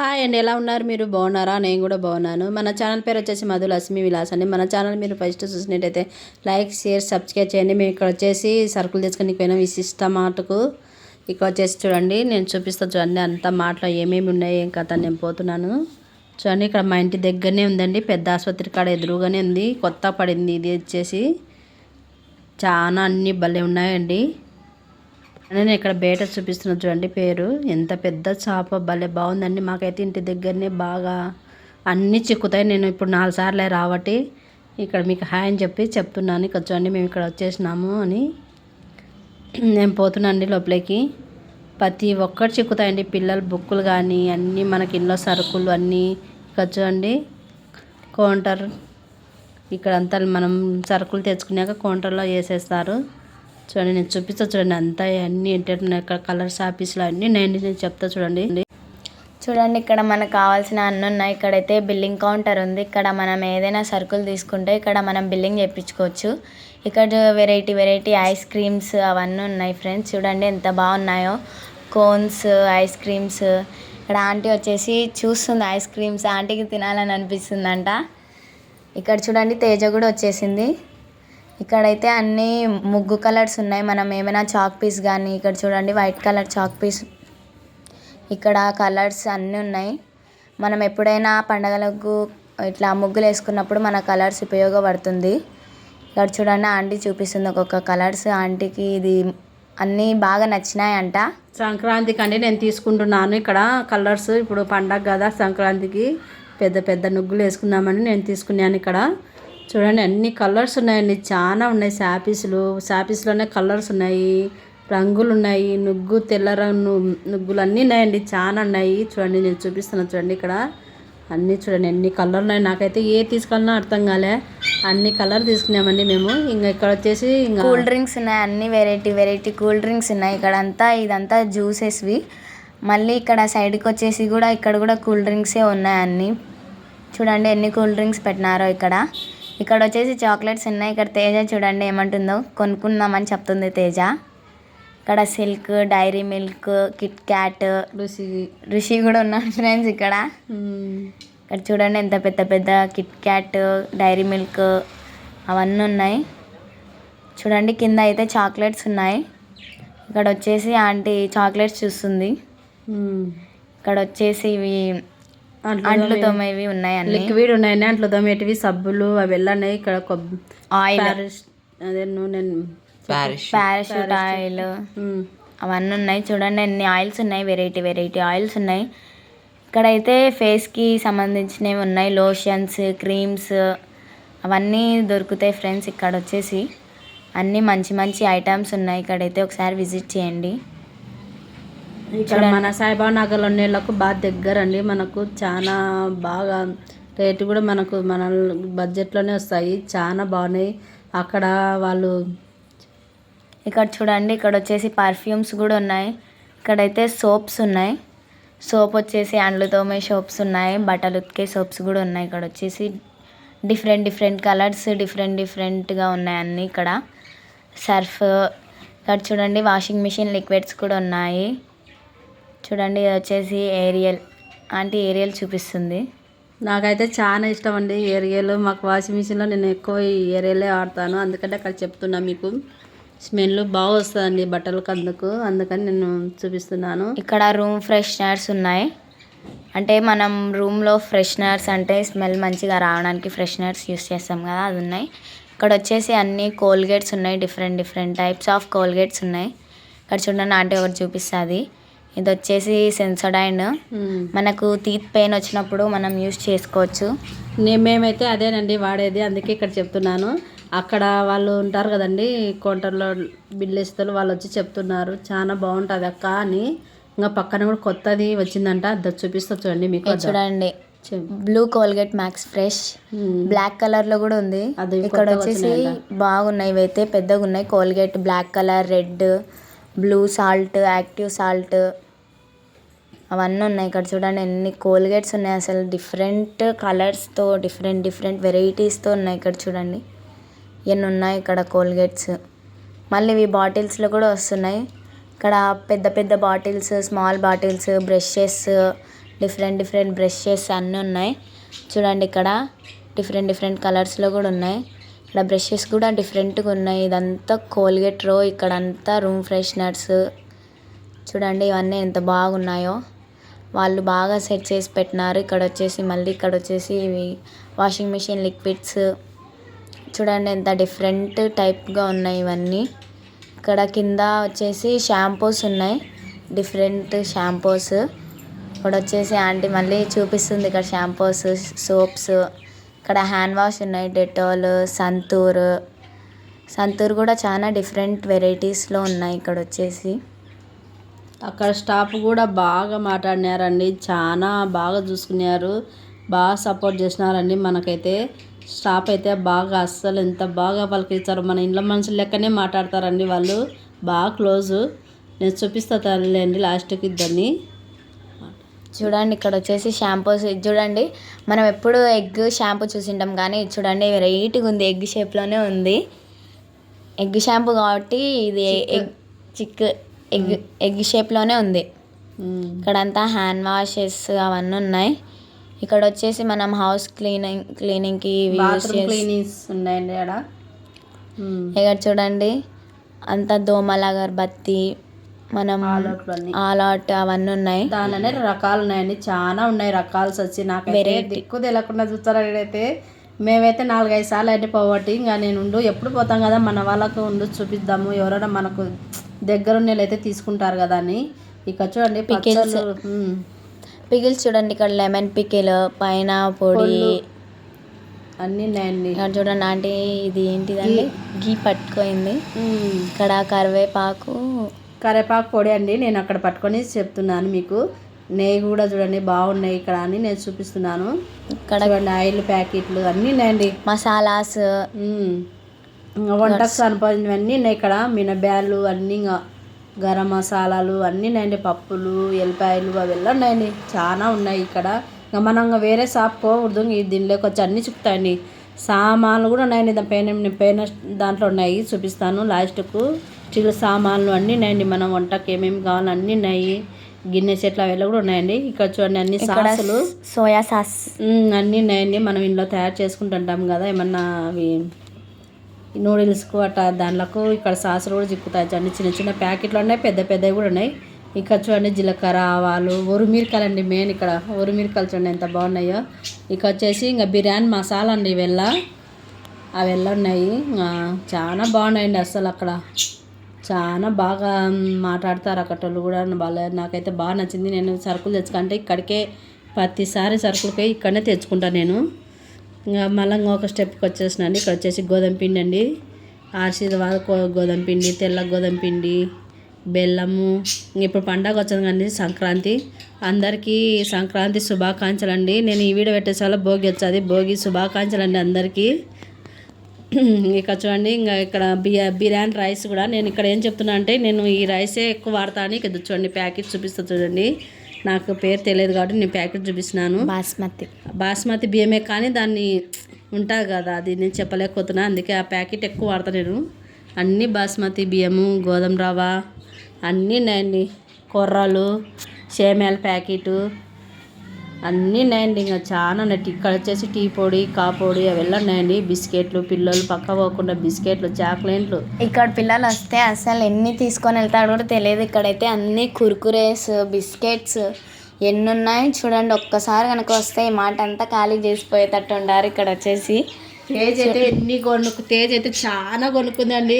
Hi అండి ఎలా ఉన్నారు? మీరు బాగున్నారా? నేను కూడా బాగున్నాను. మన ఛానల్ పేరు వచ్చేసి మధు లక్ష్మి విలాస్ అండి. మన ఛానల్ మీరు ఫస్ట్ చూసినట్టయితే లైక్ షేర్ సబ్స్క్రైబ్ చేయండి. మేము ఇక్కడ వచ్చేసి సరుకులు తీసుకొని పోయినా. విశిష్ట మాటకు ఇక్కడ వచ్చేసి చూడండి నేను చూపిస్తాను చూడండి. అంత మాటలో ఏమేమి ఉన్నాయి ఏం కథ నేను పోతున్నాను. చూడండి ఇక్కడ మా ఇంటి దగ్గరనే ఉందండి. పెద్ద ఆసుపత్రి కాడ ఎదురుగానే ఉంది. కొత్త పడింది. ఇది వచ్చేసి చాలా అన్ని భలే ఉన్నాయండి. నేను ఇక్కడ బేట చూపిస్తున్న చూడండి పేరు. ఎంత పెద్ద చేప భలే బాగుందండి. మాకైతే ఇంటి దగ్గరనే బాగా అన్నీ చిక్కుతాయి. నేను ఇప్పుడు నాలుగు సార్లే రావటి ఇక్కడ మీకు హాయ్ అని చెప్పి చెప్తున్నాను. ఇక్కడ చూడండి మేము ఇక్కడ వచ్చేసినాము అని. నేను పోతున్నాండి లోపలికి. ప్రతి ఒక్కటి చిక్కుతాయండి. పిల్లల బుక్కులు కానీ అన్నీ మనకి ఇంట్లో సరుకులు అన్నీ. ఇక్కడ చూడండి కౌంటర్. ఇక్కడ అంతా మనం సరుకులు తెచ్చుకున్నాక కౌంటర్లో వేసేస్తారు. చూడండి నేను చూపిస్తా చూడండి అంతా అన్నీ ఏంటంటే ఇక్కడ కలర్స్ ఆఫీస్లో అన్నీ నేను నేను చెప్తా చూడండి. చూడండి ఇక్కడ మనకు కావాల్సిన అన్నీ ఉన్నాయి. ఇక్కడైతే బిల్లింగ్ కౌంటర్ ఉంది. ఇక్కడ మనం ఏదైనా సరుకులు తీసుకుంటే ఇక్కడ మనం బిల్లింగ్ చేయించుకోవచ్చు. ఇక్కడ వెరైటీ వెరైటీ ఐస్ క్రీమ్స్ అవన్నీ ఉన్నాయి ఫ్రెండ్స్ చూడండి ఎంత బాగున్నాయో. కోన్స్ ఐస్ క్రీమ్స్ ఇక్కడ ఆంటీ వచ్చేసి చూస్తుంది ఐస్ క్రీమ్స్ ఆంటీకి తినాలని అనిపిస్తుందంట. ఇక్కడ చూడండి తేజ కూడా వచ్చేసింది. ఇక్కడైతే అన్ని ముగ్గు కలర్స్ ఉన్నాయి. మనం ఏమైనా చాక్ పీస్ కానీ ఇక్కడ చూడండి వైట్ కలర్ చాక్ పీస్ ఇక్కడ కలర్స్ అన్నీ ఉన్నాయి. మనం ఎప్పుడైనా పండగలకు ఇట్లా ముగ్గులు వేసుకున్నప్పుడు మన కలర్స్ ఉపయోగపడుతుంది. ఇక్కడ చూడండి ఆంటీ చూపిస్తుంది ఒక్కొక్క కలర్స్. ఆంటీకి ఇది అన్నీ బాగా నచ్చినాయంట. సంక్రాంతికి అండి నేను తీసుకుంటున్నాను. ఇక్కడ కలర్స్ ఇప్పుడు పండగ కదా సంక్రాంతికి పెద్ద పెద్ద నుగ్గులు వేసుకుందామని నేను తీసుకున్నాను ఇక్కడ. చూడండి అన్ని కలర్స్ ఉన్నాయండి. చాలా ఉన్నాయి శాపీస్లు. శాపీస్లోనే కలర్స్ ఉన్నాయి. రంగులు ఉన్నాయి నుగ్గు తెల్ల రంగు నుగ్గులు అన్నీ ఉన్నాయండి. చాలా ఉన్నాయి. చూడండి నేను చూపిస్తున్నాను చూడండి ఇక్కడ. అన్నీ చూడండి ఎన్ని కలర్లు ఉన్నాయి. నాకైతే ఏ తీసుకెళ్ళినా అర్థం కాలే. అన్ని కలర్ తీసుకున్నామండి మేము. ఇంకా ఇక్కడ వచ్చేసి ఇంకా కూల్ డ్రింక్స్ ఉన్నాయి. అన్ని వెరైటీ వెరైటీ కూల్ డ్రింక్స్ ఉన్నాయి. ఇక్కడ అంతా ఇదంతా జ్యూసెస్వి. మళ్ళీ ఇక్కడ సైడ్కి వచ్చేసి కూడా ఇక్కడ కూడా కూల్ డ్రింక్సే ఉన్నాయి అన్ని. చూడండి ఎన్ని కూల్ డ్రింక్స్ పెట్టినారో ఇక్కడ. ఇక్కడ వచ్చేసి చాక్లెట్స్ ఉన్నాయి. ఇక్కడ తేజ చూడండి ఏమంటుందో. కొనుక్కుందామని చెప్తుంది తేజ. ఇక్కడ Silk Dairy Milk KitKat Ruchi. Rishi కూడా ఉన్నాడు ఫ్రెండ్స్ ఇక్కడ. ఇక్కడ చూడండి ఎంత పెద్ద పెద్ద కిట్ క్యాట్ డైరీ మిల్క్ అవన్నీ ఉన్నాయి. చూడండి కింద అయితే చాక్లెట్స్ ఉన్నాయి. ఇక్కడ వచ్చేసి ఆంటీ చాక్లెట్స్ చూస్తుంది. ఇక్కడ వచ్చేసి ఇవి అంట్లు తోమేవి ఉన్నాయి అన్ని లిక్విడ్ ఉన్నాయండి అంట్లో దమ్మేటివి సబ్బులు అవి ఉన్నాయి ఇక్కడ ఆయిల్ అదే నూనె పారాషూట్ ఆయిల్ మ్మ్. అవన్నీ ఉన్నాయి. చూడండి ఎన్ని ఆయిల్స్ ఉన్నాయి. వెరైటీ వెరైటీ ఆయిల్స్ ఉన్నాయి. ఇక్కడైతే ఫేస్కి సంబంధించినవి ఉన్నాయి. లోషన్స్ క్రీమ్స్ అవన్నీ దొరుకుతాయి ఫ్రెండ్స్ ఇక్కడ వచ్చేసి అన్నీ మంచి మంచి ఐటమ్స్ ఉన్నాయి. ఇక్కడైతే ఒకసారి విజిట్ చేయండి. ఇక్కడ మన సాయిబాబా నగర్లో నీళ్ళకు బాగా దగ్గర అండి మనకు చాలా బాగా రేటు కూడా మనకు మన బడ్జెట్లోనే వస్తాయి. చాలా బాగున్నాయి. అక్కడ వాళ్ళు ఇక్కడ చూడండి ఇక్కడ వచ్చేసి పర్ఫ్యూమ్స్ కూడా ఉన్నాయి. ఇక్కడైతే సోప్స్ ఉన్నాయి. సోప్ వచ్చేసి అండ్లు తోమే సోప్స్ ఉన్నాయి. బట్టలు ఉతికే సోప్స్ కూడా ఉన్నాయి. ఇక్కడ వచ్చేసి డిఫరెంట్ డిఫరెంట్ కలర్స్ డిఫరెంట్ డిఫరెంట్గా ఉన్నాయి అన్నీ ఇక్కడ. సర్ఫ్ ఇక్కడ చూడండి వాషింగ్ మిషన్ లిక్విడ్స్ కూడా ఉన్నాయి. చూడండి ఇది వచ్చేసి ఏరియల్ ఆంటీ ఏరియల్ చూపిస్తుంది. నాకైతే చాలా ఇష్టం అండి ఏరియాలు మాకు వాషింగ్ మిషన్లో నేను ఎక్కువ ఏరియాలే ఆడతాను అందుకంటే అక్కడ చెప్తున్నా మీకు. స్మెల్ బాగా వస్తుందండి బట్టలకు అందుకు. అందుకని నేను చూపిస్తున్నాను. ఇక్కడ రూమ్ ఫ్రెషనర్స్ ఉన్నాయి. అంటే మనం రూమ్లో ఫ్రెషనర్స్ అంటే స్మెల్ మంచిగా రావడానికి ఫ్రెషనర్స్ యూస్ చేస్తాం కదా అది ఉన్నాయి. ఇక్కడ వచ్చేసి అన్ని కోల్గేట్స్ ఉన్నాయి different different types of Colgates ఉన్నాయి. ఇక్కడ చూడండి ఆంటీ ఒకటి చూపిస్తుంది. ఇది వచ్చేసి సెన్సోడైన్. మనకు టీత్ పెయిన్ వచ్చినప్పుడు మనం యూస్ చేసుకోవచ్చు. నేను మేమైతే అదేనండి వాడేది అందుకే ఇక్కడ చెప్తున్నాను. అక్కడ వాళ్ళు ఉంటారు కదండి కౌంటర్లో బిల్ ఇస్తారు వాళ్ళు వచ్చి చెప్తున్నారు. చాలా బాగుంటుంది అక్క అని. ఇంకా పక్కన కూడా కొత్తది వచ్చిందంట అది చూపిస్తా చూడండి మీకు చూడండి. Blue Colgate Max Fresh. Black కలర్లో కూడా ఉంది. అది ఇక్కడ వచ్చేసి. బాగున్నాయి ఇవైతే పెద్దగా ఉన్నాయి Colgate black colour red blue salt active salt అవన్నీ ఉన్నాయి ఇక్కడ చూడండి. ఎన్ని కోల్గేట్స్ ఉన్నాయి అసలు. డిఫరెంట్ కలర్స్తో డిఫరెంట్ డిఫరెంట్ వెరైటీస్తో ఉన్నాయి ఇక్కడ చూడండి. ఎన్ని ఉన్నాయి ఇక్కడ కోల్గేట్స్? మళ్ళీ ఇవి బాటిల్స్లో కూడా వస్తున్నాయి. ఇక్కడ పెద్ద పెద్ద bottles small bottles brushes different different brushes అన్నీ ఉన్నాయి. చూడండి ఇక్కడ డిఫరెంట్ డిఫరెంట్ కలర్స్లో కూడా ఉన్నాయి. ఇక్కడ బ్రషెస్ కూడా డిఫరెంట్గా ఉన్నాయి. ఇదంతా కోల్గేట్ రో ఇక్కడ అంతా రూమ్ ఫ్రెషనర్స్. చూడండి ఇవన్నీ ఎంత బాగున్నాయో. వాళ్ళు బాగా సెట్ చేసి పెట్టినారు. ఇక్కడ వచ్చేసి మళ్ళీ ఇక్కడ వచ్చేసి ఇవి వాషింగ్ మిషన్ లిక్విడ్స్. చూడండి ఎంత డిఫరెంట్ టైప్గా ఉన్నాయి ఇవన్నీ. ఇక్కడ కింద వచ్చేసి షాంపూస్ ఉన్నాయి. Different shampoos. ఇక్కడ వచ్చేసి ఆంటీ మళ్ళీ చూపిస్తుంది ఇక్కడ షాంపూస్ సోప్స్. ఇక్కడ హ్యాండ్ వాష్ ఉన్నాయి డెటాల్ సంతూర్ సంతూర్ కూడా చాలా డిఫరెంట్ వెరైటీస్లో ఉన్నాయి ఇక్కడ వచ్చేసి. అక్కడ స్టాఫ్ కూడా బాగా మాట్లాడినారండి. చాలా బాగా చూసుకున్నారు. బాగా సపోర్ట్ చేసినారండి. మనకైతే స్టాఫ్ అయితే బాగా అస్సలు ఎంత బాగా పలికిస్తారు మన ఇంట్లో మనుషులు లెక్కనే మాట్లాడతారండి వాళ్ళు. బాగా క్లోజ్ నేను చూపిస్తా తల్లిండి లాస్ట్కి ఇద్దరిని. చూడండి ఇక్కడ వచ్చేసి షాంపూస్. ఇది చూడండి మనం ఎప్పుడు ఎగ్ షాంపూ చూసింటాం కానీ ఇది చూడండి వెరైటీగా ఉంది ఎగ్ షేప్లోనే ఉంది. ఎగ్ షాంపూ కాబట్టి ఇది ఎగ్ చిక్ ఎగ్ ఎగ్ షేప్లోనే ఉంది. ఇక్కడంతా హ్యాండ్ వాషెస్ అవన్నీ ఉన్నాయి. ఇక్కడ వచ్చేసి మనం హౌస్ క్లీనింగ్ క్లీనింగ్కి క్లీనింగ్స్ ఉన్నాయండి. ఇక్కడ చూడండి అంతా దోమల అగరబత్తి మనం ఆలోట్లు అన్ని ఆల్ అవుట్ అవన్నీ ఉన్నాయి. దానిలోనే రకాలు ఉన్నాయండి చాలా ఉన్నాయి రకాలు వచ్చి Variety. దిక్కు తెలియకుండా చూస్తారా అయితే మేమైతే నాలుగైదు సార్లు అయితే పోవట్టి. ఇంకా నేను ఉండు ఎప్పుడు పోతాం కదా మన వాళ్ళకు ఉండు చూపిద్దాము. ఎవరైనా మనకు దగ్గర ఉన్న అయితే తీసుకుంటారు కదా అని. ఇక చూడండి ఉమ్. పికిల్స్ చూడండి ఇక్కడ లెమన్ పికిల్ పైన పొడి. అన్నీ ఉన్నాయండి. ఇక్కడ చూడండి ఆంటీ ఇది ఏంటిదండి? గీ పట్టుకోయింది. ఇక్కడ కరివేపాకు కరేపాకు పొడి అండి నేను అక్కడ పట్టుకొని చెప్తున్నాను మీకు. నెయ్యి కూడా చూడండి బాగున్నాయి ఇక్కడ అని నేను చూపిస్తున్నాను. ఇక్కడ ఆయిల్ ప్యాకెట్లు అన్నీ ఉన్నాయండి. మసాలాస్. వంటకు అన్నీ ఉన్నాయి ఇక్కడ. మినబ్యాలు అన్నీ గరం మసాలాలు అన్నీ ఉన్నాయండి. పప్పులు ఎల్లిపాయలు అవి ఎలా ఉన్నాయండి. చాలా ఉన్నాయి ఇక్కడ. ఇంకా మనం వేరే షాప్ పోకూడదు. దీనిలోకి వచ్చి అన్నీ చూపుతాయండి సామాన్లు కూడా ఉన్నాయండి. దాని పైన పైన దాంట్లో ఉన్నాయి. చూపిస్తాను లాస్ట్కు. స్టీల్ సామాన్లు అన్నీ ఉన్నాయండి. మనం వంటకి ఏమేమి కావాలో అన్నీ ఉన్నాయి. గిన్నె చెట్లు అవి కూడా ఉన్నాయండి. ఇక్కడ చూడండి అన్ని సాసులు. Soya sauce. అన్నీ ఉన్నాయండి. మనం ఇంట్లో తయారు చేసుకుంటుంటాం కదా. ఏమన్నా అవి నూడిల్స్కు అట్లా దానిలకు ఇక్కడ సాసులు కూడా చిక్కుతాయి చూడండి. చిన్న చిన్న ప్యాకెట్లు ఉన్నాయి. పెద్ద పెద్దవి కూడా ఉన్నాయి. ఇక్కడ చూడండి జీలకర్ర ఆవాలు ఉరిమిరకాయలు అండి మెయిన్ ఇక్కడ. ఉరిమిరకాయలు చూడండి ఎంత బాగున్నాయో. ఇక వచ్చేసి ఇంకా బిర్యానీ మసాలా అండి ఇవెల్లా. అవెల్లా ఉన్నాయి. చాలా బాగున్నాయండి అసలు అక్కడ. చాలా బాగా మాట్లాడతారు అక్కడ వాళ్ళు కూడా. వాళ్ళ నాకైతే బాగా నచ్చింది. నేను సరుకులు తెచ్చుకుంటే ఇక్కడికే ప్రతిసారి సరుకులకే ఇక్కడనే తెచ్చుకుంటాను నేను. ఇంకా మళ్ళీ ఇంకొక స్టెప్కి వచ్చేసినండి ఇక్కడ వచ్చేసి గోధుమ పిండి అండి. ఆశీర్వాద గోధుమ పిండి తెల్ల గోధుమ పిండి బెల్లము. ఇప్పుడు పండగ వచ్చింది కానీ సంక్రాంతి. అందరికీ సంక్రాంతి శుభాకాంక్షలు అండి నేను ఈ వీడియో పెట్టేసాలో భోగి వచ్చేది. భోగి శుభాకాంక్షలు అండి అందరికీ. ఇక చూడండి ఇంకా ఇక్కడ బిర్యా బిర్యానీ రైస్ కూడా నేను ఇక్కడ ఏం చెప్తున్నా అంటే నేను ఈ రైసే ఎక్కువ వాడతాను ఇక్కడ చూడండి ప్యాకెట్ చూపిస్తా చూడండి. నాకు పేరు తెలియదు కాబట్టి నేను ప్యాకెట్ చూపిస్తున్నాను. బాస్మతి. బాస్మతి బియ్యమే కానీ దాన్ని ఉంటుంది కదా అది నేను చెప్పలేకపోతున్నా అందుకే ఆ ప్యాకెట్ ఎక్కువ వాడతా నేను. అన్నీ బాస్మతి బియ్యము గోధుమ రవ్వ అన్నీ ఉన్నాయండి. కొర్రలు సేమ్యాల ప్యాకెటు. అన్నీ ఉన్నాయండి. ఇంకా చాలా ఉన్నాయి. ఇక్కడ వచ్చేసి టీ పొడి కాపొడి అవి ఉన్నాయండి. బిస్కెట్లు పిల్లలు పక్క పోకుండా బిస్కెట్లు చాక్లెట్లు. ఇక్కడ పిల్లలు వస్తే అసలు ఎన్ని తీసుకొని వెళ్తాడో కూడా తెలియదు. ఇక్కడైతే అన్ని కుర్కురేస్ బిస్కెట్స్ ఎన్ని ఉన్నాయి? చూడండి ఒక్కసారి కనుక వస్తే ఈ మాట అంతా ఖాళీ చేసిపోయేటట్టు ఉండారు. ఇక్కడ వచ్చేసి తేజ్ అయితే ఎన్ని కొనుక్కు తేజ్ అయితే చాలా కొనుక్కుందండి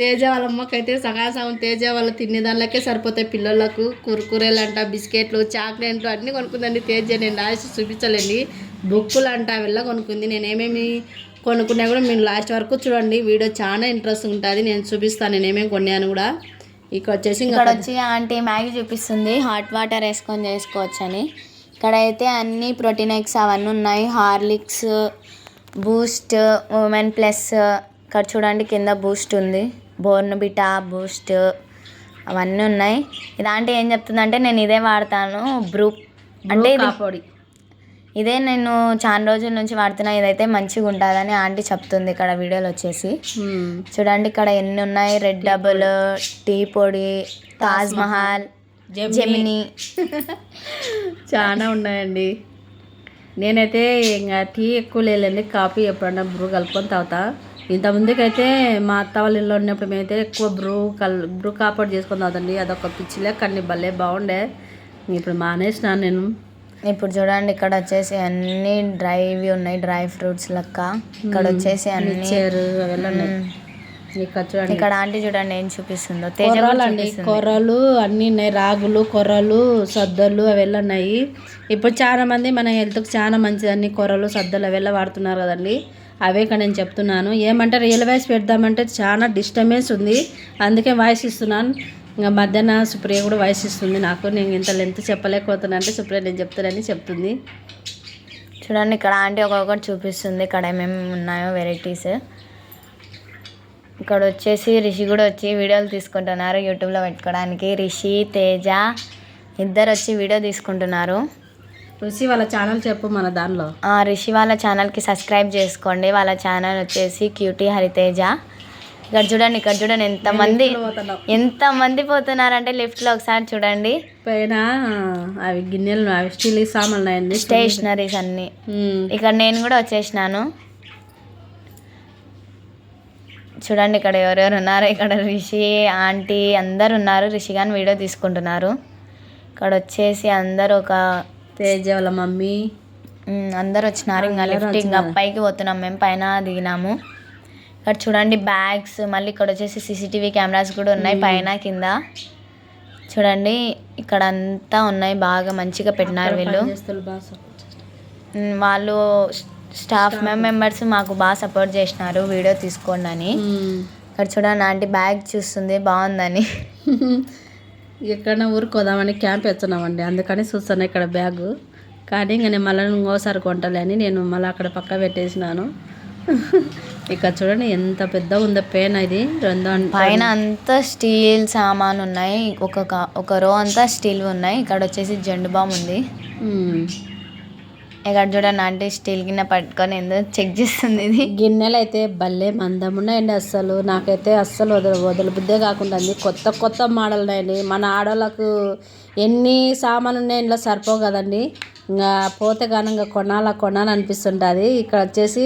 తేజ వాళ్ళ అమ్మకైతే సగాసం తేజ వాళ్ళ తినేదానికే సరిపోతాయి పిల్లలకు. కురుకురేలు అంట బిస్కెట్లు చాక్లెట్లు అన్నీ కొనుక్కుందండి తేజ. నేను లాస్ట్ చూపించలేండి. బుక్కులు అంట వెళ్ళ కొనుక్కుంది నేనేమేమి కొనుక్కున్నా కూడా మీరు లాస్ట్ వరకు చూడండి. వీడియో చాలా ఇంట్రెస్ట్ ఉంటుంది. నేను చూపిస్తాను. నేనేమేమి కొన్నాను కూడా. ఇక్కడ వచ్చేసి ఇక్కడ వచ్చి ఆంటీ మ్యాగీ చూపిస్తుంది. హాట్ వాటర్ వేసుకొని చేసుకోవచ్చని. ఇక్కడ అయితే అన్ని ప్రోటీన్ ఎగ్స్ అవన్నీ ఉన్నాయి. హార్లిక్స్ బూస్ట్ ఉమెన్ ప్లస్ ఇక్కడ చూడండి కింద బూస్ట్ ఉంది. బోర్న్బిటా బూస్ట్ అవన్నీ ఉన్నాయి. ఇదాంటి ఏం చెప్తుందంటే నేను ఇదే వాడతాను బ్రూ అంటే ఇది కాపోడి. ఇదే నేను చాలా రోజుల నుంచి వాడుతున్నా ఇదైతే మంచిగా ఉంటుందని ఆంటీ చెప్తుంది ఇక్కడ వీడియోలో వచ్చేసి. చూడండి ఇక్కడ ఎన్ని ఉన్నాయి? రెడ్ డబుల్ టీ పొడి తాజ్ మహల్ జెమిని. చాలా ఉన్నాయండి. నేనైతే ఇంకా టీ ఎక్కువ లేదండి కాఫీ ఎప్పుడన్నా బ్రూ కలుపుకొని తాగుతా. ఇంత ముందుకైతే మా అత్త వాళ్ళ ఇల్లు ఉన్నప్పుడు మేమైతే ఎక్కువ బ్రూ కల్ బ్రూ కాపాడు చేసుకొని తాగుతండి. అదొక పిచ్చిలే కానీ భలే బాగుండే. ఇప్పుడు మానేసినాను నేను. ఇప్పుడు చూడండి ఇక్కడ వచ్చేసి అన్ని డ్రైవి ఉన్నాయి డ్రై ఫ్రూట్స్ లెక్క. ఇక్కడ వచ్చేసి అన్ని మిక్చర్ అవన్నీ ఉన్నాయి. ఇక్కడ ఆంటీ చూడండి ఏం చూపిస్తుందో. తేజాలండి కొర్రలు అన్ని ఉన్నాయి రాగులు కొర్రలు సద్దలు అవి ఉన్నాయి. ఇప్పుడు చాలా మంది మన హెల్త్కి చాలా మంచిదని కొర్రలు సద్దలు అవి వాడుతున్నారు కదండి. అవే కానీ నేను చెప్తున్నాను. ఏమంటే రియల్ వాయిస్ పెడదామంటే చాలా డిస్టర్బెన్స్ ఉంది. అందుకే వాయిస్ ఇస్తున్నాను. ఇంకా మధ్యాహ్న సుప్రియ కూడా వాయిస్ ఇస్తుంది నాకు. నేను ఇంత లెంత్ చెప్పలేకపోతున్నా అంటే సుప్రియ నేను చెప్తానని చెప్తుంది. చూడండి ఇక్కడ ఆంటీ ఒక్కొక్కటి చూపిస్తుంది. ఇక్కడ ఏమేమి ఉన్నాయో వెరైటీస్ ఇక్కడ వచ్చేసి రిషి కూడా వచ్చి వీడియోలు తీసుకుంటున్నారు యూట్యూబ్లో పెట్టుకోవడానికి. రిషి తేజ ఇద్దరు వచ్చి వీడియో తీసుకుంటున్నారు. రుచి వాళ్ళ ఛానల్ చెప్పు మన దానిలో ఆ, రిషి వాళ్ళ ఛానల్కి సబ్స్క్రైబ్ చేసుకోండి. వాళ్ళ ఛానల్ వచ్చేసి క్యూటీ హరితేజ. ఇక్కడ చూడండి ఇక్కడ చూడండి ఎంతమంది ఎంతమంది పోతున్నారంటే లిఫ్ట్లో ఒకసారి చూడండి. పైన అవి గిన్నెలు అవి స్టీల్ సామాన్లు స్టేషనరీస్ అన్నీ. ఇక్కడ నేను కూడా వచ్చేసినాను. చూడండి ఇక్కడ ఎవరెవరు ఉన్నారు. ఇక్కడ రిషి ఆంటీ అందరు ఉన్నారు. రిషి గాని వీడియో తీసుకుంటున్నారు. ఇక్కడ వచ్చేసి అందరు ఒక తేజ వాళ్ళ మమ్మీ. అందరు వచ్చినారు. ఇంకా లిఫ్ట్ ఇంకా పైకి పోతున్నాం. మేము పైన దిగినాము. ఇక్కడ చూడండి బ్యాగ్స్. మళ్ళీ ఇక్కడ వచ్చేసి సీసీటీవీ కెమెరాస్ కూడా ఉన్నాయి పైన కింద. చూడండి ఇక్కడ అంతా ఉన్నాయి. బాగా మంచిగా పెట్టినారు వీళ్ళు. వాళ్ళు స్టాఫ్ మెంబర్స్ మాకు బాగా సపోర్ట్ చేసినారు వీడియో తీసుకోండి అని. ఉమ్. ఇక్కడ చూడండి ఆంటీ బ్యాగ్ చూస్తుంది బాగుందని. ఎక్కడన్నా ఊరికి పోదామని క్యాంప్ ఎత్తున్నామండి అందుకని చూస్తాను ఇక్కడ బ్యాగ్. కానీ ఇంకా నేను మళ్ళీ ఇంకోసారి కొంటలే అని నేను మళ్ళీ అక్కడ పక్క పెట్టేసినాను. ఇక్కడ చూడండి ఎంత పెద్ద ఉందో పెయిన్ ఇది రెండు పైన అంతా స్టీల్ సామాన్ ఉన్నాయి ఒక ఒక రో అంతా స్టీల్ ఉన్నాయి. ఇక్కడ వచ్చేసి జెండు బామ్ ఉంది. ఉమ్. ఇక్కడ చూడండి ఆంటీ స్టీల్ గిన్నె పట్టుకొని ఎందుకు చెక్ చేస్తుంది ఇది. గిన్నెలు అయితే భలే మందం ఉన్నాయండి అస్సలు. నాకైతే అస్సలు వదల వదలబుద్దే కాకుండా కొత్త కొత్త మోడల్ ఉన్నాయండి మన ఆడవాళ్ళకు ఎన్ని సామాన్లు ఉన్నాయి ఇంట్లో సరిపోవు కదండి. ఇంకా పోతే కానీ ఇంకా కొనాలా కొనాలనిపిస్తుంటుంది ఇక్కడ వచ్చేసి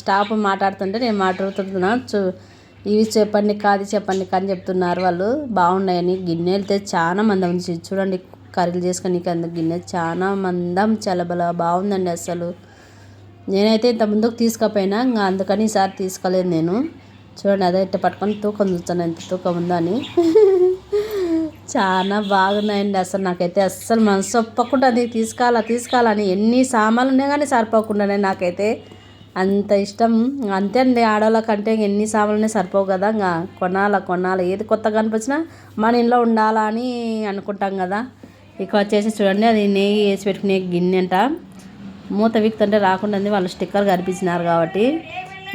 స్టాఫ్ మాట్లాడుతుంటే నేను మాట్లాడుతున్నా చూ ఇవి చెప్పండి కాదు చెప్పండి కానీ చెప్తున్నారు వాళ్ళు. బాగున్నాయని. గిన్నెలు అయితే చాలా మంది ఉంది చూడండి కర్రీలు చేసుకొని అందుకు గిన్నె చాలా మందం చాలా బల బాగుందండి అసలు. నేనైతే ఇంత ముందుకు తీసుకపోయినా ఇంకా అందుకని ఈసారి తీసుకోలేదు నేను. చూడండి అదే ఇట్ట పట్టుకొని తూకం చూస్తాను ఎంత తూకం ఉందో అని. చాలా బాగున్నాయండి అసలు. నాకైతే అస్సలు మనసు ఒప్పకుండా అది తీసుకోవాలా తీసుకోవాలని ఎన్ని సామాన్లు ఉన్నాయి కానీ సరిపోకుండానే నాకైతే అంత ఇష్టం. అంతే అండి ఆడవాళ్ళకంటే ఇంక ఎన్ని సామాన్లు సరిపోవు కదా. ఇంకా కొనాలా కొనాలా. ఏది కొత్తగా అనిపించినా మన ఇంట్లో ఉండాలా అని అనుకుంటాం కదా. ఇక వచ్చేసి చూడండి అది నెయ్యి వేసి పెట్టుకునే గిన్నె అంట. మూత విక్తుంటే రాకుండా వాళ్ళు స్టిక్కర్ కనిపించినారు కాబట్టి.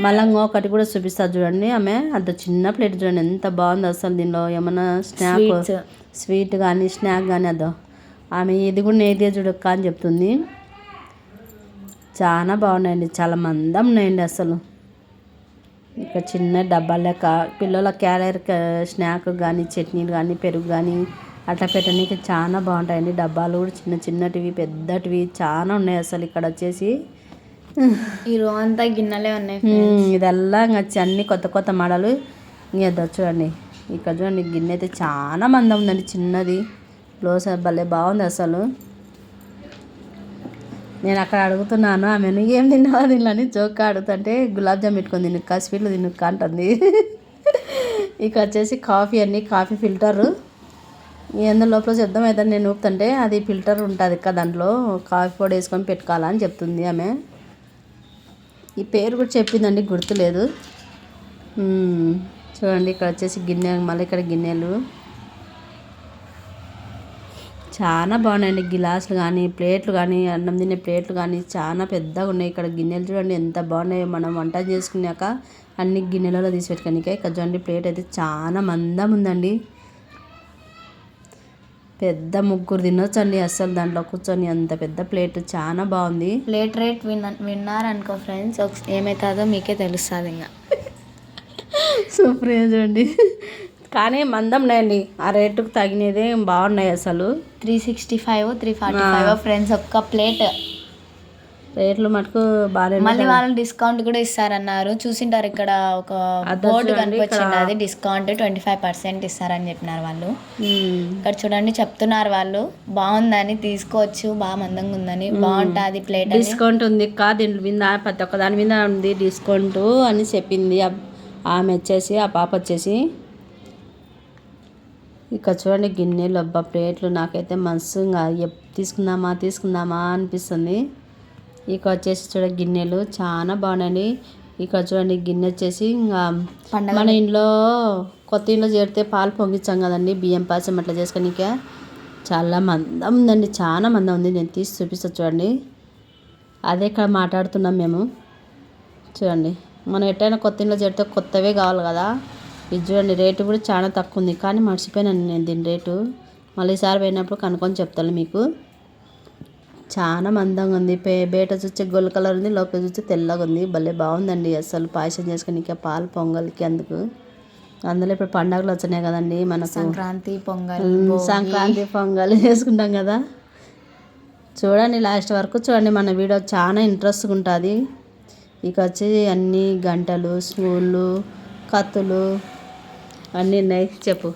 మళ్ళీ ఇంకొకటి కూడా చూపిస్తారు చూడండి ఆమె అంత చిన్న ప్లేట్ చూడండి ఎంత బాగుంది అసలు దీనిలో. ఏమన్నా స్నాక్. స్వీట్ కానీ స్నాక్ కానీ అదో. ఆమె ఇది కూడా నేదే చూడక్క అని చెప్తుంది. చాలా బాగున్నాయండి చాలా మందం ఉన్నాయండి అసలు. ఇక చిన్న డబ్బా లెక్క పిల్లల క్యాలర్ స్నాక్ కానీ చట్నీలు కానీ పెరుగు కానీ అట్లా పెట్టడానికి చాలా బాగుంటాయండి. డబ్బాలు కూడా చిన్న చిన్నటివి పెద్దటివి చాలా ఉన్నాయి అసలు ఇక్కడ వచ్చేసి. ఈ రో అంతా గిన్నెలే ఉన్నాయి ఇదల్లా ఇంకా అన్ని కొత్త కొత్త మడలు. ఇంకా చూడండి. ఇక్కడ చూడండి గిన్నె అయితే చాలా మందం ఉందండి చిన్నది. లోస భలే బాగుంది అసలు. నేను అక్కడ అడుగుతున్నాను ఆమెను ఏం తిన్నావా తినని జోక్గా అడుగుతుంటే గులాబ్ జామ్ పెట్టుకొని తినుక్క స్వీట్లు తినుక్క అంటుంది. ఇక వచ్చేసి కాఫీ అన్ని కాఫీ ఫిల్టరు. ఏందో లోపల శబ్దం అవుతుంది నేను ఊపుతుంటే అది ఫిల్టర్ ఉంటుంది కదా దాంట్లో. కాఫీ పొడి వేసుకొని పెట్టుకోవాలని చెప్తుంది ఆమె. ఈ పేరు కూడా చెప్పిందండి గుర్తులేదు. చూడండి ఇక్కడ వచ్చేసి గిన్నె మళ్ళీ ఇక్కడ గిన్నెలు. చాలా బాగున్నాయండి గిలాసులు కానీ ప్లేట్లు కానీ అన్నం తినే ప్లేట్లు కానీ చాలా పెద్దగా ఉన్నాయి. ఇక్కడ గిన్నెలు చూడండి ఎంత బాగున్నాయో మనం వంట చేసుకున్నాక అన్ని గిన్నెలలో తీసి పెట్టుకోనికే. ఇక్కడ చూడండి ప్లేట్ అయితే చాలా మందం ఉందండి. పెద్ద ముగ్గురు తినొచ్చండి అస్సలు దాంట్లో కూర్చొని. అంత పెద్ద ప్లేట్ చాలా బాగుంది. ప్లేట్ రేట్ విన్న విన్నారనుకో ఫ్రెండ్స్ ఏమవుతుందో మీకే తెలుస్తుంది ఇంకా సూపర్ చూడండి కానీ మందం ఉన్నాయండి. ఆ రేటుకు తగినది బాగున్నాయి అసలు. Three sixty five three forty five friends ఒక్క ప్లేట్. రేట్లు మటుకు బాగానే మళ్ళీ వాళ్ళు డిస్కౌంట్ కూడా ఇస్తారన్నారు. చూసింటారు ఇక్కడ ఒక బోర్డు కనిపించింది. అది డిస్కౌంట్ ట్వంటీ ఫైవ్ పర్సెంట్ ఇస్తారని చెప్పినారు వాళ్ళు. ఇక్కడ చూడండి చెప్తున్నారు వాళ్ళు. బాగుందని తీసుకోవచ్చు బాగా మందంగా ఉందని. బాగుంటుంది ప్లేట్ డిస్కౌంట్ ఉంది కా దీని మీద ప్రతి ఒక్క దాని మీద ఉంది డిస్కౌంట్ అని చెప్పింది. ఆమె వచ్చేసి ఆ పాప వచ్చేసి. ఇక్కడ చూడండి గిన్నెలు అబ్బా ప్లేట్లు. నాకైతే మనసు ఇంకా తీసుకుందామా తీసుకుందామా అనిపిస్తుంది. ఇక్కడ వచ్చేసి చూడ గిన్నెలు చాలా బాగున్నాయి ఇక్కడ చూడండి గిన్నె వచ్చేసి ఇంకా మన ఇంట్లో కొత్త ఇంట్లో చేరితే పాలు పొంగిచ్చాం కదండి బియ్యం పాసం అట్లా చేసుకునికే. చాలా మందం ఉందండి చాలా మందం ఉంది. నేను తీసి చూపిస్తా చూడండి. అదే ఇక్కడ మాట్లాడుతున్నాం మేము. చూడండి మనం ఎట్టైనా కొత్త ఇంట్లో చేరితే కొత్తవే కావాలి కదా. ఇది చూడండి రేటు కూడా చాలా తక్కువ ఉంది. కానీ మర్చిపోయాను నేను దీని రేటు. మళ్ళీ ఈసారి పోయినప్పుడు కనుక్కొని చెప్తాను మీకు. చాలా మందంగా ఉంది. పే బయట చూస్తే గోల్డ్ కలర్ ఉంది లోపల చూస్తే తెల్లగా ఉంది. భలే బాగుందండి అసలు పాయసం చేసుకుని పాలు పొంగల్కి అందుకు. అందులో ఇప్పుడు పండగలు వచ్చినాయి కదండి మనకు. సంక్రాంతి పొంగల్ సంక్రాంతి పొంగల్ చేసుకుంటాం కదా. చూడండి లాస్ట్ వరకు చూడండి మన వీడియో చాలా ఇంట్రెస్ట్గా ఉంటుంది. ఇక వచ్చి అన్ని గంటలు స్పూన్లు కత్తులు అన్నీ ఉన్నాయి. చెప్పు.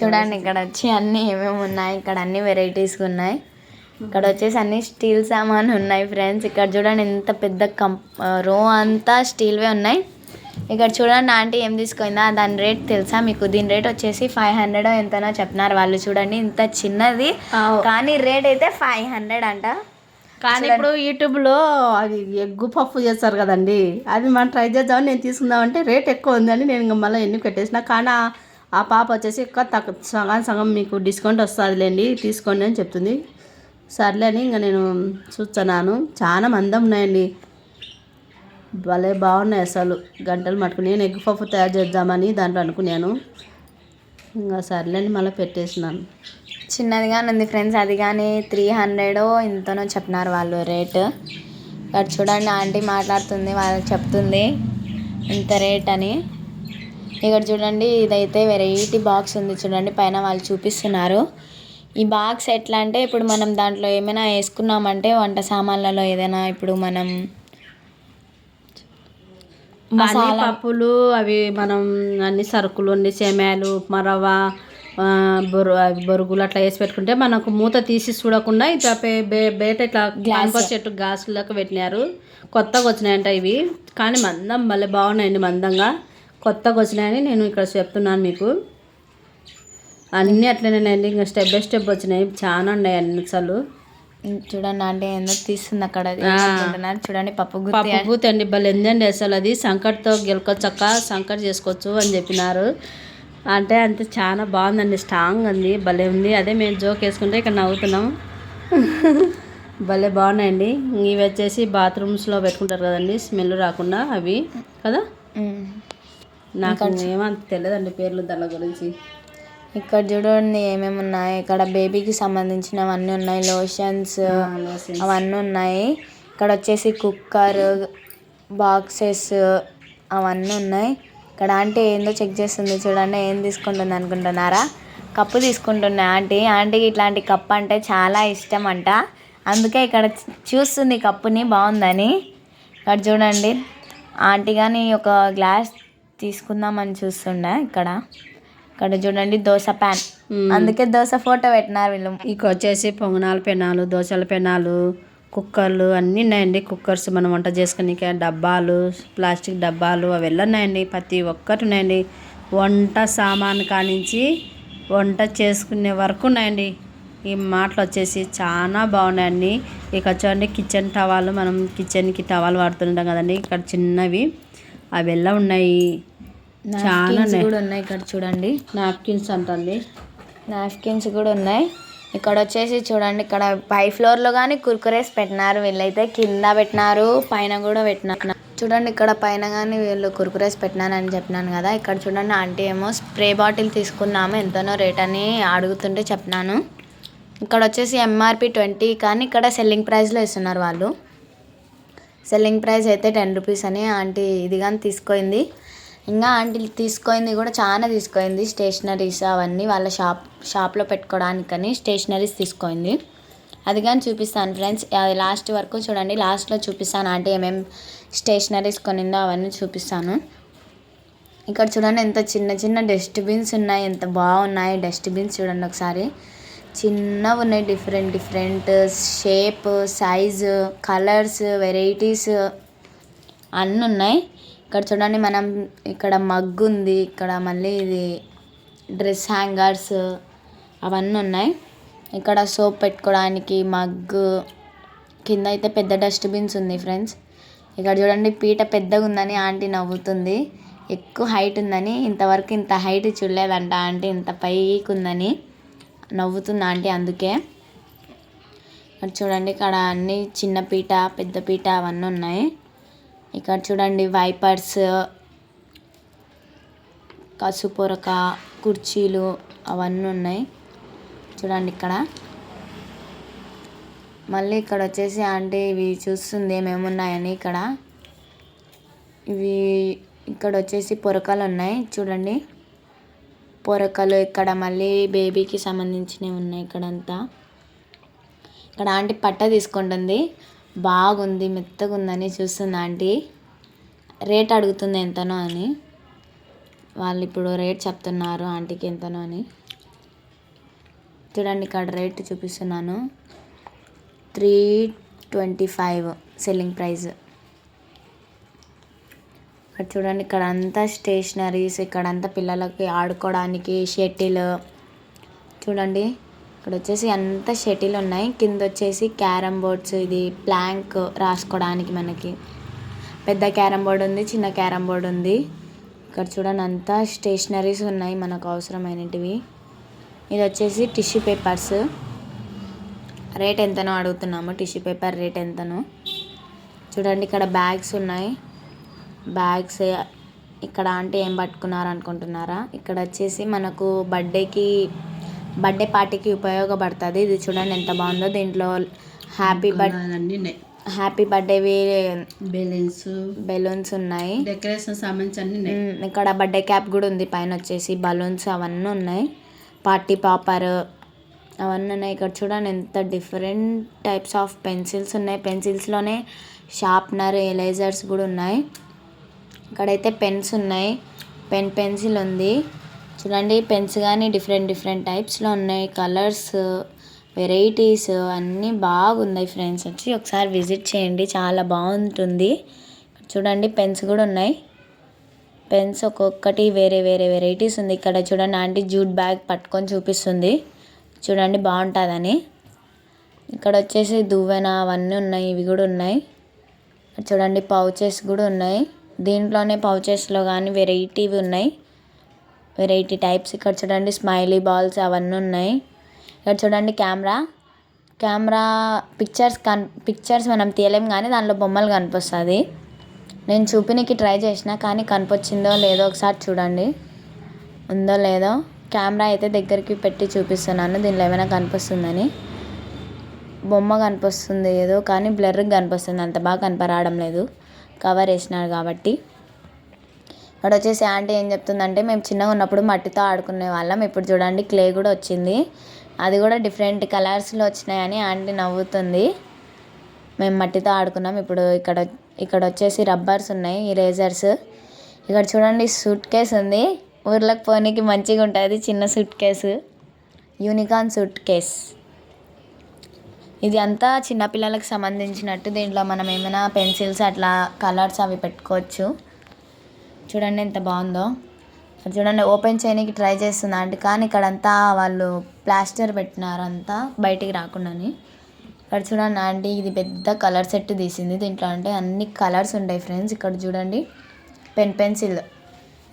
చూడండి ఇక్కడ వచ్చి అన్ని ఏమేమి ఉన్నాయి ఇక్కడ అన్ని వెరైటీస్ ఉన్నాయి. ఇక్కడ వచ్చేసి అన్ని స్టీల్ సామాన్ ఉన్నాయి ఫ్రెండ్స్. ఇక్కడ చూడండి ఎంత పెద్ద కం రో అంతా స్టీల్వే ఉన్నాయి. ఇక్కడ చూడండి ఆంటీ ఏం తీసుకుందా? దాని రేట్ తెలుసా మీకు? దీని రేట్ వచ్చేసి ఫైవ్ హండ్రెడ్ ఎంతనో చెప్పినారు వాళ్ళు చూడండి. ఇంత చిన్నది. కానీ రేట్ అయితే ఫైవ్ హండ్రెడ్ అంట. కానీ ఇప్పుడు యూట్యూబ్లో అది ఎగ్గు పప్పు చేస్తారు కదండి. అది మనం ట్రై చేద్దామని నేను తీసుకుందామంటే రేట్ ఎక్కువ ఉందని నేను ఇంకా మళ్ళీ ఎన్ని పెట్టేసిన? కానీ ఆ- ఆ పాప వచ్చేసి ఎక్కువ తక్కువ సగం సగం మీకు డిస్కౌంట్ వస్తుందిలేండి. తీసుకోండి అని చెప్తుంది. సర్లే అని ఇంకా నేను. చూస్తున్నాను చాలా మందం ఉన్నాయండి. భలే బాగున్నాయి అసలు. గంటలు మటుకు నేను ఎగ్ పప్పు తయారు చేద్దామని దాంట్లో అనుకున్నాను. ఇంకా సర్లేని మళ్ళీ పెట్టేసినాను. చిన్నదిగా ఉంది ఫ్రెండ్స్ అది కానీ త్రీ హండ్రెడ్ ఇంతనో చెప్పినారు వాళ్ళు రేట్. ఇక్కడ చూడండి ఆంటీ మాట్లాడుతుంది వాళ్ళకి చెప్తుంది ఇంత రేట్ అని. ఇక్కడ చూడండి ఇదైతే వెరైటీ బాక్స్ ఉంది చూడండి పైన వాళ్ళు చూపిస్తున్నారు. ఈ బాక్స్ ఎట్లా అంటే ఇప్పుడు మనం దాంట్లో ఏమైనా వేసుకున్నామంటే వంట సామాన్లలో ఏదైనా ఇప్పుడు మనం అన్ని పప్పులు అవి మనం అన్ని సరుకులు అన్ని సేమ్యాలు ఉప్మా రవ్వ బొరు బొరుగులు అట్లా వేసి పెట్టుకుంటే మనకు మూత తీసి చూడకుండా ఇట్లా బే- బయట ఇట్లా గ్లాస్. చెట్టు గ్లాసులకు పెట్టినారు. కొత్తగా వచ్చినాయంట ఇవి. కానీ మందం భలే బాగున్నాయండి మందంగా. కొత్తగా వచ్చినాయని నేను ఇక్కడ చెప్తున్నాను మీకు. అన్నీ అట్లనేనండి ఇంకా స్టెప్ బై స్టెప్ వచ్చినాయి. చాలా ఉన్నాయి అన్ని అసలు చూడండి ఆంటీ ఏందో తీస్తుంది అక్కడ చూడండి పప్పు గుత్తి పప్పు పూత అండి. భలే ఉందండి అసలు అది. సంకట్తో గెలకొచ్చక్క సంకట్ చేసుకోవచ్చు అని చెప్పినారు. అంటే అంతే చాలా బాగుందండి. స్ట్రాంగ్ ఉంది భలే ఉంది. అదే మేము జోక్ వేసుకుంటే ఇక్కడ నవ్వుతున్నాం. భలే బాగున్నాయండి. ఇవి వచ్చేసి బాత్రూమ్స్లో పెట్టుకుంటారు కదండి. స్మెల్ రాకుండా అవి. కదా. నాకు ఏమంత తెలియదండి పేర్లు దాని గురించి. ఇక్కడ చూడండి ఏమేమి ఉన్నాయి. ఇక్కడ బేబీకి సంబంధించినవన్నీ ఉన్నాయి. లోషన్స్ అవన్నీ ఉన్నాయి. ఇక్కడ వచ్చేసి కుక్కర్ బాక్సెస్ అవన్నీ ఉన్నాయి. ఇక్కడ ఆంటీ ఏందో చెక్ చేస్తుంది చూడండి. ఏం తీసుకుంటుంది అనుకుంటున్నారా? కప్పు తీసుకుంటున్నా ఆంటీ ఆంటీకి ఇట్లాంటి కప్పు అంటే చాలా ఇష్టం అంట. అందుకే ఇక్కడ చూస్తుంది కప్పుని బాగుందని. ఇక్కడ చూడండి. ఆంటీ కానీ ఒక గ్లాస్ తీసుకుందామని చూస్తుండే ఇక్కడ. ఇక్కడ చూడండి దోశ ప్యాన్ అందుకే దోశ ఫోటో పెట్టినారు వీళ్ళు. ఇక వచ్చేసి పొంగనాల పెనాలు దోశల పెనాలు కుక్కర్లు అన్నీ ఉన్నాయండి. కుక్కర్స్ మనం వంట చేసుకునే డబ్బాలు ప్లాస్టిక్ డబ్బాలు అవి ఎలా ఉన్నాయండి. ప్రతి ఒక్కటి ఉన్నాయండి. వంట సామాన్ కానించి వంట చేసుకునే వరకు ఉన్నాయండి. ఈ మాటలు వచ్చేసి చాలా బాగున్నాయండి. ఇక చూడండి కిచెన్ టవాలు మనం కిచెన్కి టవాలు వాడుతుంటాం కదండి. ఇక్కడ చిన్నవి అవి ఎలా ఉన్నాయి. చాలా కూడా ఉన్నాయి ఇక్కడ చూడండి. నాప్కిన్స్ అంటండి నాప్కిన్స్ కూడా ఉన్నాయి. ఇక్కడ వచ్చేసి చూడండి ఇక్కడ పై ఫ్లోర్లో కానీ కుర్కురేస్ పెట్టినారు. వీళ్ళైతే కింద పెట్టినారు పైన కూడా పెట్టినారు. చూడండి ఇక్కడ పైన కానీ వీళ్ళు కుర్కురేస్ పెట్టినారని చెప్పినాను కదా. ఇక్కడ చూడండి ఆంటీ ఏమో స్ప్రే బాటిల్ తీసుకున్నాము. ఎంతనో రేట్ అని అడుగుతుంటే చెప్పినాను. ఇక్కడ వచ్చేసి ఎంఆర్పి ట్వంటీ కానీ ఇక్కడ సెల్లింగ్ ప్రైస్లో ఇస్తున్నారు వాళ్ళు. సెల్లింగ్ ప్రైస్ అయితే టెన్ రూపీస్ అని ఆంటీ ఇది కానీ తీసుకుంది ఇంకా ఆంటీ తీసుకుంది కూడా చాలా తీసుకుంది స్టేషనరీస్ అవన్నీ వాళ్ళ షాప్ షాప్లో పెట్టుకోవడానికని స్టేషనరీస్ తీసుకుంది అది కానీ చూపిస్తాను ఫ్రెండ్స్. అది లాస్ట్ వరకు చూడండి. లాస్ట్లో చూపిస్తాను ఆంటీ ఏమేమి స్టేషనరీస్ కొనిందో అవన్నీ చూపిస్తాను. ఇక్కడ చూడండి ఎంత చిన్న చిన్న డస్ట్బిన్స్ ఉన్నాయి. ఎంత బాగున్నాయి డస్ట్బిన్స్ చూడండి ఒకసారి. చిన్నవి ఉన్నాయి. Different different shape size colours varieties అన్నీ ఉన్నాయి. ఇక్కడ చూడండి మనం ఇక్కడ మగ్గు ఉంది. ఇక్కడ మళ్ళీ ఇది డ్రెస్ హ్యాంగర్స్ అవన్నీ ఉన్నాయి. ఇక్కడ సోప్ పెట్టుకోవడానికి మగ్గు కింద అయితే పెద్ద డస్ట్బిన్స్ ఉంది ఫ్రెండ్స్. ఇక్కడ చూడండి పీట పెద్దగా ఉందని ఆంటీ నవ్వుతుంది. ఎక్కువ హైట్ ఉందని ఇంతవరకు ఇంత హైట్ చూడలేదంట ఆంటీ. ఇంత పైకి ఉందని నవ్వుతుంది ఆంటీ అందుకే. ఇక్కడ చూడండి ఇక్కడ అన్ని చిన్న పీట పెద్ద పీట అవన్నీ ఉన్నాయి. ఇక్కడ చూడండి వైపర్స్ కసుపొరక కుర్చీలు అవన్నీ ఉన్నాయి. చూడండి ఇక్కడ. మళ్ళీ ఇక్కడ వచ్చేసి ఆంటీ ఇవి చూస్తుంది ఏమేమి ఉన్నాయని ఇక్కడ. ఇవి ఇక్కడ వచ్చేసి పొరకలు ఉన్నాయి. చూడండి. పొరకలు ఇక్కడ మళ్ళీ బేబీకి సంబంధించినవి ఉన్నాయి ఇక్కడంతా. ఇక్కడ ఆంటీ పట్ట తీసుకుంటుంది. బాగుంది మెత్తగా ఉందని చూస్తుంది ఆంటీ. రేట్ అడుగుతుంది ఎంతనో అని. వాళ్ళు ఇప్పుడు రేట్ చెప్తున్నారు ఆంటీకి ఎంతనో అని. చూడండి ఇక్కడ రేట్ చూపిస్తున్నాను. Three twenty five selling price. ఇక్కడ చూడండి ఇక్కడ అంతా స్టేషనరీస్ ఇక్కడ అంతా పిల్లలకి ఆడుకోవడానికి షటిల్. చూడండి. ఇక్కడ వచ్చేసి అంతా షటిల్ ఉన్నాయి కింద వచ్చేసి క్యారమ్ బోర్డ్స్ ఇది ప్లాంక్ రాసుకోవడానికి మనకి. పెద్ద క్యారమ్ బోర్డ్ ఉంది చిన్న క్యారమ్ బోర్డ్ ఉంది. ఇక్కడ చూడండి అంతా స్టేషనరీస్ ఉన్నాయి మనకు అవసరమైనటివి. ఇది వచ్చేసి టిష్యూ పేపర్స్. రేట్ ఎంతనో అడుగుతున్నాము టిష్యూ పేపర్ రేట్ ఎంతనో. చూడండి ఇక్కడ బ్యాగ్స్ ఉన్నాయి. బ్యాగ్స్ ఇక్కడ అంటే ఏం పట్టుకున్నారు అనుకుంటున్నారా ఇక్కడ వచ్చేసి మనకు బర్త్డేకి బర్త్డే పార్టీకి ఉపయోగపడుతుంది. ఇది చూడండి ఎంత బాగుందో. దీంట్లో హ్యాపీ బర్త్ అన్నీ ఉన్నాయి హ్యాపీ బర్త్డేవి బెలూన్స్. బెలూన్స్ ఉన్నాయి. డెకరేషన్ సంబంధించి అన్ని. ఇక్కడ బర్త్డే క్యాప్ కూడా ఉంది. పైన వచ్చేసి బలూన్స్ అవన్నీ ఉన్నాయి. పార్టీ పాపర్ అవన్నీ ఉన్నాయి. ఇక్కడ చూడండి ఎంత డిఫరెంట్ టైప్స్ ఆఫ్ పెన్సిల్స్ ఉన్నాయి. పెన్సిల్స్లోనే షార్ప్నర్ ఎరేజర్స్ కూడా ఉన్నాయి. ఇక్కడైతే పెన్స్ ఉన్నాయి. పెన్ పెన్సిల్ ఉంది. చూడండి పెన్స్ కానీ డిఫరెంట్ డిఫరెంట్ టైప్స్లో ఉన్నాయి. కలర్స్ వెరైటీస్ అన్నీ బాగున్నాయి ఫ్రెండ్స్. వచ్చి ఒకసారి విజిట్ చేయండి చాలా బాగుంటుంది. చూడండి పెన్స్ కూడా ఉన్నాయి. పెన్స్ ఒక్కొక్కటి వేరే వేరే వెరైటీస్ ఉంది. ఇక్కడ చూడండి ఆంటీ జూట్ బ్యాగ్ పట్టుకొని చూపిస్తుంది. చూడండి బాగుంటుందని. ఇక్కడ వచ్చేసి దువ్వెన అవన్నీ ఉన్నాయి ఇవి కూడా ఉన్నాయి. చూడండి పౌచెస్ కూడా ఉన్నాయి. దీంట్లోనే పౌచెస్లో కానీ వెరైటీవి ఉన్నాయి. Variety types. ఇక్కడ చూడండి స్మైలీ బాల్స్ అవన్నీ ఉన్నాయి. ఇక్కడ చూడండి కెమెరా. కెమెరా పిక్చర్స్ కన్ పిక్చర్స్ మనం తీయలేం కానీ దాంట్లో బొమ్మలు కనిపిస్తుంది. నేను చూపినికి ట్రై చేసిన కానీ కనిపించిందో లేదో ఒకసారి చూడండి. ఉందో లేదో. కెమెరా అయితే దగ్గరికి పెట్టి చూపిస్తున్నాను. దీనిలో ఏమైనా కనిపిస్తుందని. బొమ్మ కనిపిస్తుంది ఏదో కానీ బ్లర్గా కనిపిస్తుంది. అంత బాగా కనపరావడం లేదు. కవర్ వేసినారు కాబట్టి. ఇక్కడ వచ్చేసి ఆంటీ ఏం చెప్తుందంటే మేము చిన్నగా ఉన్నప్పుడు మట్టితో ఆడుకునే వాళ్ళం. ఇప్పుడు చూడండి క్లే కూడా వచ్చింది. అది కూడా డిఫరెంట్ కలర్స్లో వచ్చినాయని ఆంటీ నవ్వుతుంది. మేము మట్టితో ఆడుకున్నాం. ఇప్పుడు ఇక్కడ ఇక్కడ వచ్చేసి రబ్బర్స్ ఉన్నాయి ఇరేజర్స్. ఇక్కడ చూడండి సూట్ కేస్ ఉంది. ఊర్లోకి పోనీకి మంచిగా ఉంటుంది చిన్న సూట్ కేసు. Unicorn suitcase. ఇది అంతా చిన్నపిల్లలకు సంబంధించినట్టు దీంట్లో మనం ఏమైనా పెన్సిల్స్ అట్లా కలర్స్ అవి పెట్టుకోవచ్చు. చూడండి ఎంత బాగుందో. చూడండి ఓపెన్ చేయడానికి ట్రై చేస్తుంది అంటే కానీ ఇక్కడంతా వాళ్ళు ప్లాస్టర్ పెట్టినారు అంతా బయటికి రాకుండాని. ఇక్కడ చూడండి ఆంటీ ఇది పెద్ద కలర్ సెట్ తీసింది దీంట్లో. అంటే అన్ని కలర్స్ ఉంటాయి ఫ్రెండ్స్. ఇక్కడ చూడండి pen pencil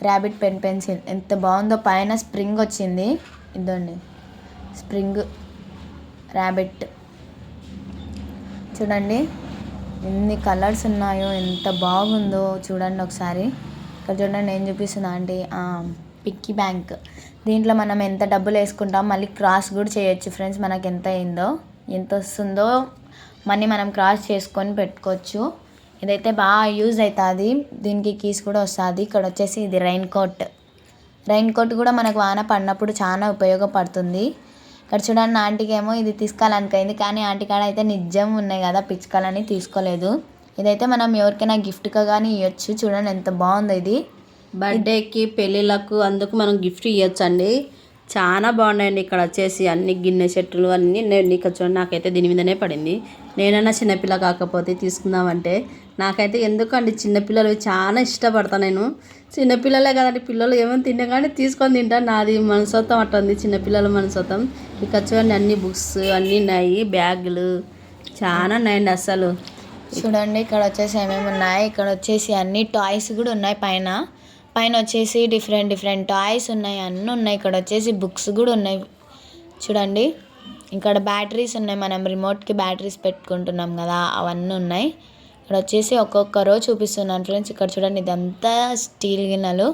rabbit pen pencil. ఎంత బాగుందో. పైన స్ప్రింగ్ వచ్చింది. ఇదండి స్ప్రింగ్ ర్యాబిట్. చూడండి ఎన్ని కలర్స్ ఉన్నాయో ఎంత బాగుందో. చూడండి ఒకసారి. ఇక్కడ చూడండి ఏం చూపిస్తుందా ఆంటీ పిక్కీ బ్యాంక్. దీంట్లో మనం ఎంత డబ్బులు వేసుకుంటాం మళ్ళీ క్రాస్ కూడా చేయొచ్చు ఫ్రెండ్స్ మనకు ఎంత అయిందో ఎంత వస్తుందో మనీ మనం క్రాస్ చేసుకొని పెట్టుకోవచ్చు. ఇదైతే బాగా యూజ్ అవుతుంది. దీనికి కీస్ కూడా వస్తుంది. ఇక్కడ వచ్చేసి ఇది రైన్ కోట్ రైన్ కోట్ కూడా మనకు వాన పడినప్పుడు చాలా ఉపయోగపడుతుంది. ఇక్కడ చూడండి ఆంటీకి ఏమో ఇది తీసుకోవాలనుకైంది కానీ ఆంటీ కాడ అయితే నిజం ఉన్నాయి కదా పిచ్చుకలని తీసుకోలేదు. ఇదైతే మనం ఎవరికైనా గిఫ్ట్గా కానీ ఇవ్వచ్చు చూడండి ఎంత బాగుంది ఇది. బర్త్డేకి పెళ్ళిళ్ళకు అందుకు మనం గిఫ్ట్ ఇవ్వచ్చండి చాలా బాగున్నాయండి ఇక్కడ వచ్చేసి అన్ని గిన్నె చెట్లు అన్నీ. నేను ఇక్కడ చూడండి నాకైతే దీని మీదనే పడింది. నేనన్నా చిన్నపిల్ల కాకపోతే తీసుకుందామంటే. నాకైతే ఎందుకండి చిన్నపిల్లలు చాలా ఇష్టపడతాను నేను. చిన్నపిల్లలే కదండి పిల్లలు ఏమైనా తిన్నా కానీ తీసుకొని తింటాను నాది మనసొత్తం అట్టుంది చిన్నపిల్లల మనసొత్తం. ఇక్కడ చూడండి అన్ని బుక్స్ అన్నీ ఉన్నాయి బ్యాగులు. చాలా ఉన్నాయండి అస్సలు. చూడండి ఇక్కడ వచ్చేసి ఏమేమి ఉన్నాయి? ఇక్కడ వచ్చేసి అన్ని టాయ్స్ కూడా ఉన్నాయి పైన. పైన వచ్చేసి డిఫరెంట్ డిఫరెంట్ టాయ్స్ ఉన్నాయి. అన్నీ ఉన్నాయి. ఇక్కడ వచ్చేసి బుక్స్ కూడా ఉన్నాయి. చూడండి ఇక్కడ బ్యాటరీస్ ఉన్నాయి. మనం రిమోట్కి బ్యాటరీస్ పెట్టుకుంటున్నాం కదా అవన్నీ ఉన్నాయి. ఇక్కడ వచ్చేసి ఒక్కొక్క రోజు చూపిస్తున్నాను ఫ్రెండ్స్. ఇక్కడ చూడండి ఇదంతా స్టీల్ గిన్నెలు.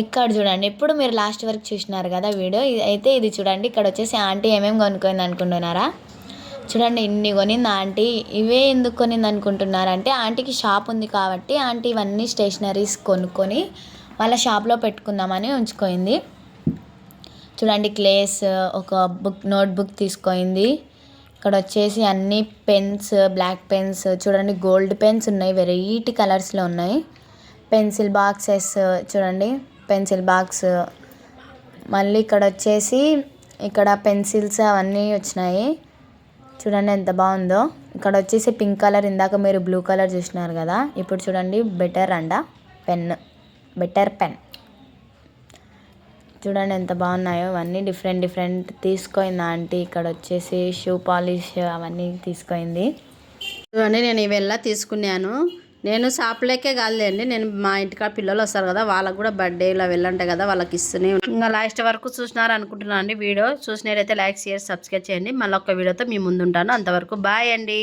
ఇక్కడ చూడండి ఇప్పుడు మీరు లాస్ట్ వరకు చూసినారు కదా వీడియో. ఇది అయితే ఇది చూడండి ఇక్కడ వచ్చేసి ఆంటీ ఏమేమి కొనుక్కోయింది అనుకుంటున్నారా? చూడండి ఇన్ని కొనింది ఆంటీ. ఇవే ఎందుకు కొనింది అనుకుంటున్నారంటే ఆంటీకి షాప్ ఉంది కాబట్టి ఆంటీ ఇవన్నీ స్టేషనరీస్ కొనుక్కొని వాళ్ళ షాప్లో పెట్టుకుందామని ఉంచుకోయింది. చూడండి క్లేస్ ఒక బుక్ నోట్బుక్ తీసుకోయింది. ఇక్కడ వచ్చేసి అన్ని పెన్స్ బ్లాక్ పెన్స్ చూడండి గోల్డ్ పెన్స్ ఉన్నాయి వెరైటీ కలర్స్లో ఉన్నాయి. పెన్సిల్ బాక్సెస్ చూడండి పెన్సిల్ బాక్స్. మళ్ళీ ఇక్కడ వచ్చేసి ఇక్కడ పెన్సిల్స్ అవన్నీ వచ్చినాయి. చూడండి ఎంత బాగుందో. ఇక్కడ వచ్చేసి పింక్ కలర్ ఇందాక మీరు బ్లూ కలర్ చూసినారు కదా. ఇప్పుడు చూడండి బెటర్ అండ పెన్. Better pen. చూడండి ఎంత బాగున్నాయో. అవన్నీ డిఫరెంట్ డిఫరెంట్ తీసుకోయింది ఆంటీ. ఇక్కడ వచ్చేసి షూ పాలిష్ అవన్నీ తీసుకోయింది. చూడండి నేను ఇవెల్లా తీసుకున్నాను. నేను షాప్లోకే కాదులేండి. నేను మా ఇంటికాడ పిల్లలు వస్తారు కదా వాళ్ళకు కూడా బర్త్డేలో వెళ్ళంటే కదా వాళ్ళకి ఇస్తూనే ఇంకా లాస్ట్ వరకు చూసినారు అనుకుంటున్నాను అండి వీడియో. చూసినారైతే లైక్ షేర్ సబ్స్క్రైబ్ చేయండి. మళ్ళీ ఒక వీడియోతో మీ ముందు ఉంటాను అంతవరకు బాయ్ అండి.